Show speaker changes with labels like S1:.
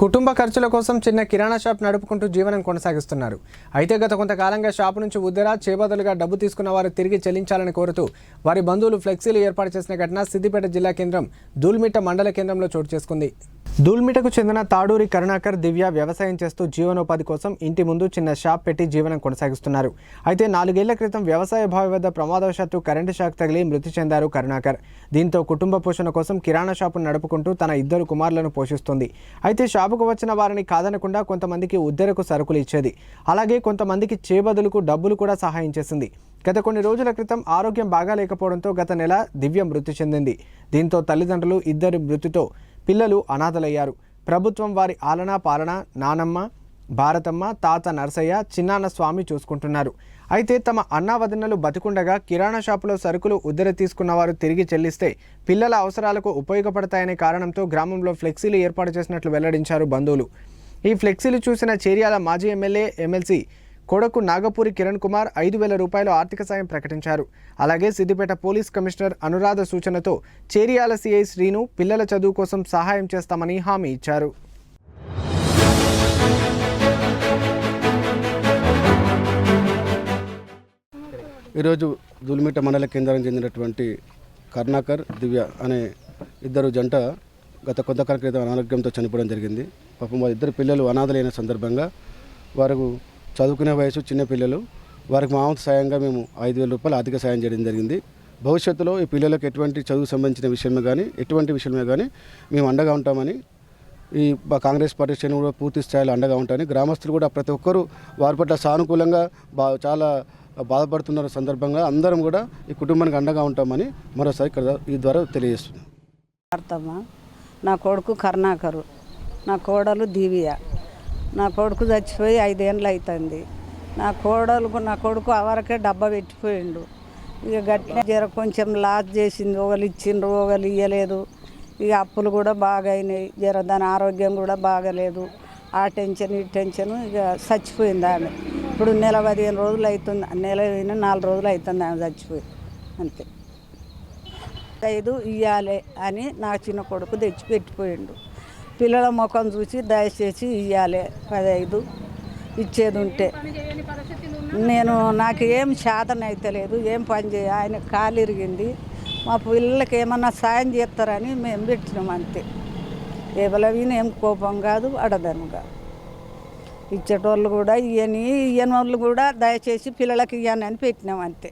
S1: కుటుంబ ఖర్చుల కోసం చిన్న కిరాణా షాప్ నడుపుకుంటూ జీవనం కొనసాగిస్తున్నారు. అయితే గత కొంతకాలంగా షాపు నుంచి ఉద్దరా చేబదులుగా డబ్బు తీసుకున్న వారు తిరిగి చెల్లించాలని కోరుతూ వారి బంధువులు ఫ్లెక్సీలు ఏర్పాటు చేసిన ఘటన సిద్దిపేట జిల్లా కేంద్రం దూల్మిట్ట మండల కేంద్రంలో చోటు చేసుకుంది. దూల్మిటకు చెందిన తాడూరి కరుణాకర్ దివ్య వ్యవసాయం చేస్తూ జీవనోపాధి కోసం ఇంటి ముందు చిన్న షాప్ పెట్టి జీవనం కొనసాగిస్తున్నారు. అయితే నాలుగేళ్ళ క్రితం వ్యవసాయ బావి వద్ద ప్రమాదవశాత్తు కరెంటు షాక్ తగిలి మృతి చెందారు కరుణాకర్. దీంతో కుటుంబ పోషణ కోసం కిరాణా షాపును నడుపుకుంటూ తన ఇద్దరు కుమారులను పోషిస్తుంది. అయితే షాపుకు వచ్చిన వారిని కాదనకుండా కొంతమందికి ఉద్దరకు సరుకులు ఇచ్చేది. అలాగే కొంతమందికి చేబదులకు డబ్బులు కూడా సహాయం చేసింది. గత కొన్ని రోజుల క్రితం ఆరోగ్యం బాగాలేకపోవడంతో గత నెల దివ్య మృతి చెందింది. దీంతో తల్లిదండ్రులు ఇద్దరి మృతితో పిల్లలు అనాథలయ్యారు. ప్రభుత్వం వారి ఆలనా పాలన నానమ్మ భారతమ్మ తాత నరసయ్య చిన్నాన్న స్వామి చూసుకుంటున్నారు. అయితే తమ అన్నావదనలు బతికుండగా కిరాణా షాపులో సరుకులు ఉద్దర తీసుకున్న వారు తిరిగి చెల్లిస్తే పిల్లల అవసరాలకు ఉపయోగపడతాయనే కారణంతో గ్రామంలో ఫ్లెక్సీలు ఏర్పాటు చేసినట్లు వెల్లడించారు బంధువులు. ఈ ఫ్లెక్సీలు చూసిన చేర్యాల మాజీ ఎమ్మెల్యే ఎమ్మెల్సీ కొడకు నాగపూరి కిరణ్ కుమార్ ఐదు వేల రూపాయలు ఆర్థిక సాయం ప్రకటించారు. అలాగే సిద్దిపేట పోలీస్ కమిషనర్ అనురాధ సూచనతో చేరియాల సిఐ శ్రీను పిల్లల చదువు కోసం సహాయం చేస్తామని హామీ ఇచ్చారు.
S2: ఈరోజు దుల్మిట మండల కేంద్రం చెందినటువంటి కర్ణాకర్ దివ్య అనే ఇద్దరు జంట గత కొంతకాల క్రితం అనారోగ్యంతో చనిపోవడం జరిగింది. పాపం వారి ఇద్దరు పిల్లలు అనాథలైన సందర్భంగా వారు చదువుకునే వయసు చిన్నపిల్లలు వారికి మామూలు సాయంగా మేము ఐదు వేల రూపాయలు ఆర్థిక సాయం చేయడం జరిగింది. భవిష్యత్తులో ఈ పిల్లలకు ఎటువంటి చదువు సంబంధించిన విషయమే కానీ ఎటువంటి విషయమే కానీ మేము అండగా ఉంటామని ఈ కాంగ్రెస్ పార్టీ శ్రేణి కూడా పూర్తి స్థాయిలో అండగా ఉంటాయని గ్రామస్తులు కూడా ప్రతి ఒక్కరూ వారి పట్ల సానుకూలంగా బా చాలా బాధపడుతున్న సందర్భంగా అందరం కూడా ఈ కుటుంబానికి అండగా ఉంటామని మరోసారి ఇక్కడ ఈ ద్వారా తెలియజేస్తున్నాం.
S3: నా కొడుకు కర్ణాకరు నా కోడలు దివ్య. నా కొడుకు చచ్చిపోయి ఐదేళ్ళు అవుతుంది నా కోడలకు నా కొడుకు అవరకే డబ్బా పెట్టిపోయిండు. ఇక గట్టిగా జర కొంచెం లాస్ చేసింది. ఒకరు ఇచ్చిండ్రు ఒకరు ఇవ్వలేదు ఇక అప్పులు కూడా బాగా అయినాయి జర దాని ఆరోగ్యం కూడా బాగలేదు. ఆ టెన్షన్ ఈ టెన్షన్ ఇక చచ్చిపోయింది ఆమె. ఇప్పుడు నెల పదిహేను రోజులు అవుతుంది నెల అయినా నాలుగు రోజులు అవుతుంది ఆమె చచ్చిపోయి. అంతే. ఐదు ఇవ్వాలి అని నా చిన్న కొడుకు తెచ్చి పెట్టిపోయిండు పిల్లల ముఖం చూసి దయచేసి ఇవ్వాలి పదైదు ఇచ్చేది ఉంటే నేను నాకు ఏం సాధన అయితే లేదు. ఏం పని చేయ ఆయన కాలిరిగింది. మా పిల్లలకి ఏమన్నా సాయం చేస్తారని మేము పెట్టినాం అంతే. ఎవరి ఏం కోపం కాదు అడదను కాదు. ఇచ్చేటోళ్ళు కూడా ఇయ్యని ఇయ్యని వాళ్ళు కూడా దయచేసి పిల్లలకి ఇవ్వనని పెట్టినాం అంతే.